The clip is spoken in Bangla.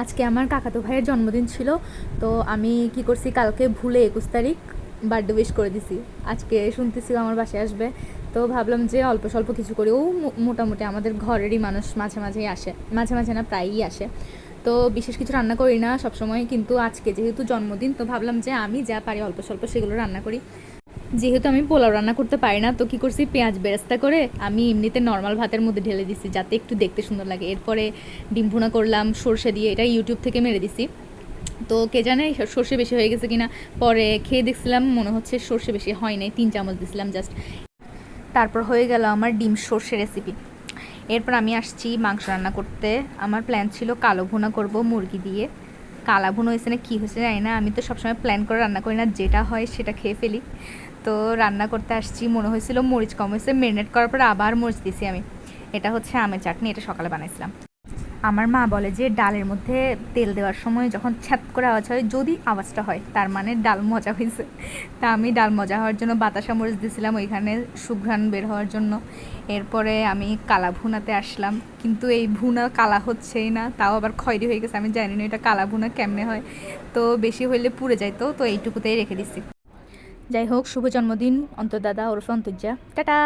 আজকে আমার কাকাতো ভাইয়ের জন্মদিন ছিল, তো আমি কি করছি, কালকে ভুলে একুশ তারিখ বার্থডে উইশ করে দিছি। আজকে শুনতেছি আমার বাসায় আসবে, তো ভাবলাম যে অল্প স্বল্প কিছু করি ও মোটামুটি আমাদের ঘরেরই মানুষ মাঝে মাঝেই আসে, মাঝে মাঝে না প্রায়ই আসে। তো বিশেষ কিছু রান্না করি না সবসময়, কিন্তু আজকে যেহেতু জন্মদিন, তো ভাবলাম যে আমি যা পারি অল্প স্বল্প সেগুলো রান্না করি। যেহেতু আমি পোলাও রান্না করতে পারি না, তো কি করছি? পেঁয়াজ বেরেস্তা করে আমি এমনিতে নর্মাল ভাতের মধ্যে ঢেলে দিছি, যাতে একটু দেখতে সুন্দর লাগে। এরপরে ডিম ভুনা করলাম, সর্ষে দিয়ে, এটা ইউটিউব থেকে মেরে দিছি। তো কে জানে সর্ষে বেশি হয়ে গেছে কিনা? পরে খেয়ে দেখছিলাম, মনে হচ্ছে সর্ষে বেশি হয় নাই, তিন চামচ দিছিলাম জাস্ট তারপর হয়ে গেল আমার ডিম সর্ষে রেসিপি এরপর আমি আসছি মাংস রান্না করতে। আমার প্ল্যান ছিল কালো ভুনা করব, মুরগি দিয়ে। কালা ভুন হয়েছে না, কী হয়েছে জানি না। আমি তো সবসময় প্ল্যান করে রান্না করি না, যেটা হয় সেটা খেয়ে ফেলি। তো রান্না করতে আসছি, মনে হয়েছিল মরিচ কম হয়েছে মেরিনেট করার পর আবার মরিচ দিয়েছি আমি। এটা হচ্ছে আমের চাটনি, এটা সকালে বানাইছিলাম। আমার মা বলে যে ডালের মধ্যে তেল দেওয়ার সময় যখন ছ্যাপ করে আওয়াজ হয়, যদি আওয়াজটা হয়, তার মানে ডাল মজা হয়েছে তা আমি ডাল মজা হওয়ার জন্য বাতাসা মরিচ দিয়েছিলাম ওইখানে সুঘ্রাণ বের হওয়ার জন্য। এরপরে আমি কালা ভুনাতে আসলাম, কিন্তু এই ভুনা কালা হচ্ছেই না, তাও আবার খয়রি হয়ে গেছে, আমি জানি না এটা কালা ভুনা কেমনে হয়। তো বেশি হইলে পুড়ে যাইতো তো এইটুকুতেই রেখে দিছি। যাই হোক, শুভ জন্মদিন, অন্তর্দাদা ওরফে অন্তর্জা। টাটা!